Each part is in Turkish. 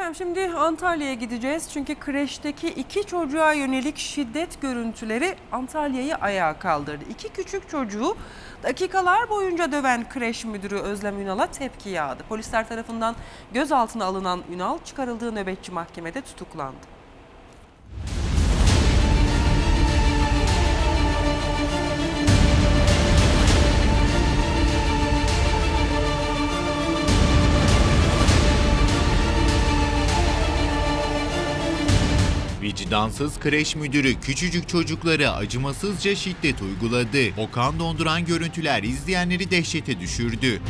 Efendim şimdi Antalya'ya gideceğiz çünkü kreşteki iki çocuğa yönelik şiddet görüntüleri Antalya'yı ayağa kaldırdı. İki küçük çocuğu dakikalar boyunca döven kreş müdürü Özlem Ünal'a tepki yağdı. Polisler tarafından gözaltına alınan Ünal çıkarıldığı nöbetçi mahkemede tutuklandı. Vicdansız kreş müdürü küçücük çocuklara acımasızca şiddet uyguladı. O kan donduran görüntüler izleyenleri dehşete düşürdü.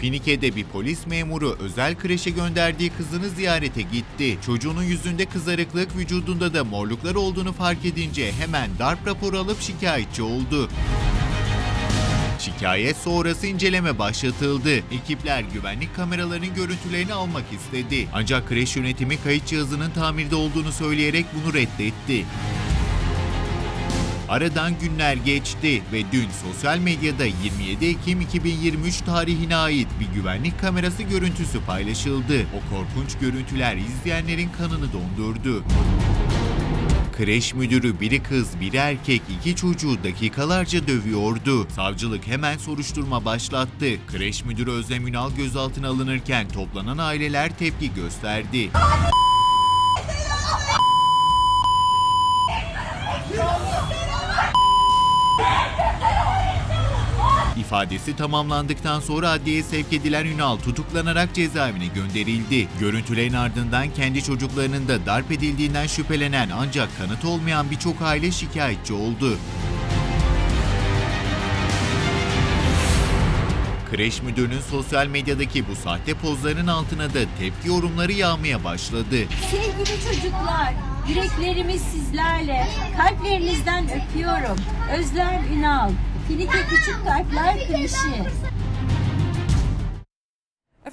Finike'de bir polis memuru özel kreşe gönderdiği kızını ziyarete gitti. Çocuğunun yüzünde kızarıklık, vücudunda da morluklar olduğunu fark edince hemen darp raporu alıp şikayetçi oldu. Şikayet sonrası inceleme başlatıldı. Ekipler güvenlik kameralarının görüntülerini almak istedi. Ancak kreş yönetimi kayıt cihazının tamirde olduğunu söyleyerek bunu reddetti. Aradan günler geçti ve dün sosyal medyada 27 Ekim 2023 tarihine ait bir güvenlik kamerası görüntüsü paylaşıldı. O korkunç görüntüler izleyenlerin kanını dondurdu. Kreş müdürü biri kız biri erkek iki çocuğu dakikalarca dövüyordu. Savcılık hemen soruşturma başlattı. Kreş müdürü Özlem Ünal gözaltına alınırken toplanan aileler tepki gösterdi. İfadesi tamamlandıktan sonra adliyeye sevk edilen Ünal tutuklanarak cezaevine gönderildi. Görüntülerin ardından kendi çocuklarının da darp edildiğinden şüphelenen ancak kanıt olmayan birçok aile şikayetçi oldu. Kreş müdürünün sosyal medyadaki bu sahte pozlarının altına da tepki yorumları yağmaya başladı. Sevgili çocuklar, yüreklerimiz sizlerle. Kalplerinizden öpüyorum. Özlem Ünal, Filike Küçük Kalpler Kreşi.